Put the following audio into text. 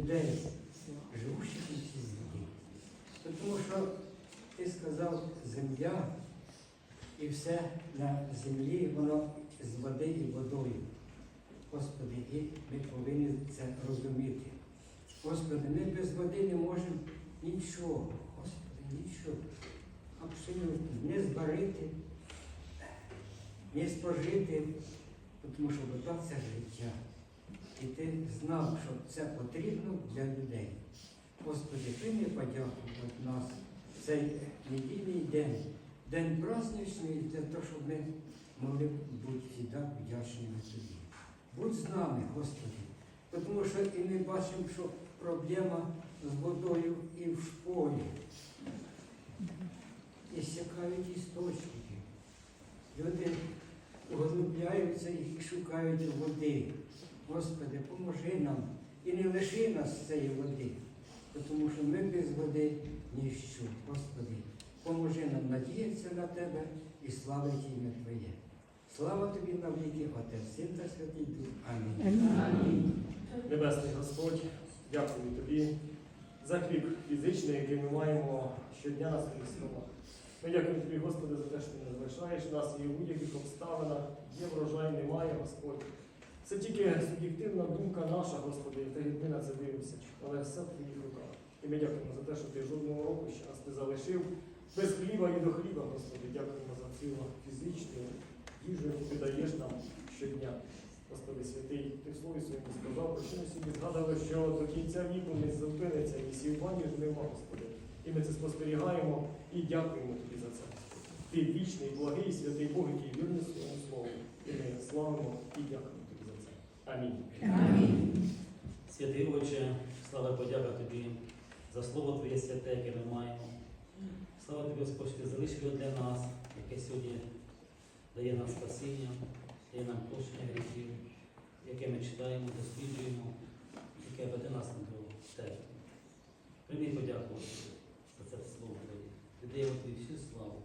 людей, живущих у цій землі. Тому що ти сказав, земля і все на землі, воно з води і водою. Господи, і ми повинні це розуміти. Господи, ми без води не можемо нічого, Господи, нічого. Абсолютно не збарити, не спожити, тому що вода це життя. І ти знав, що це потрібно для людей. Господи, прийми подяку від нас цей недільний день, день праздничний, для того, щоб ми могли бути завжди вдячними тобі. Будь з нами, Господи, тому що і ми бачимо, що проблема з водою і в школі. І сякають істочники. Люди углубляються і шукають води. Господи, поможи нам і не лиши нас цієї води, тому що ми без води ніщо. Господи, поможи нам надіятися на Тебе і славити ім'я Твоє. Слава тобі на віки, Отець, Син та Святий Дух. Амінь. Небесний Господь, дякую тобі за хліб фізичний, який ми маємо щодня на своїх словах. Ми дякуємо тобі, Господи, за те, що ти не залишаєш нас і у будь-яких обставинах, є врожай, немає, Господь. Це тільки суб'єктивна думка наша, Господи, ми на це дивимося, але все в твоїх руках. І ми дякуємо за те, що ти жодного року ще нас не залишив без хліба і до хліба, Господи. Дякуємо за цю фізичну їжу, яку ти даєш нам щодня. Господи святий, ти в слові своєму сказав, про що ми сьогодні згадали, що до кінця віку не зупиниться ні сівба, ні жнива, Господи. І ми це спостерігаємо і дякуємо тобі за це. Ти вічний, благий, святий Бог, який вірний своєму слову. І ми славимо і дякуємо тобі це. Амінь. Святий Отче, слава подяка Тобі за слово Твоє святе, яке ми маємо. Слава Тобі, Господь, ти залишив його для нас, яке сьогодні дає нам спасіння, дає нам прощення гріхів, яке ми читаємо, досліджуємо, яке веде нас до Тебе. Прийми подяку за це слово Твоє. Віддаємо Тобі всю славу,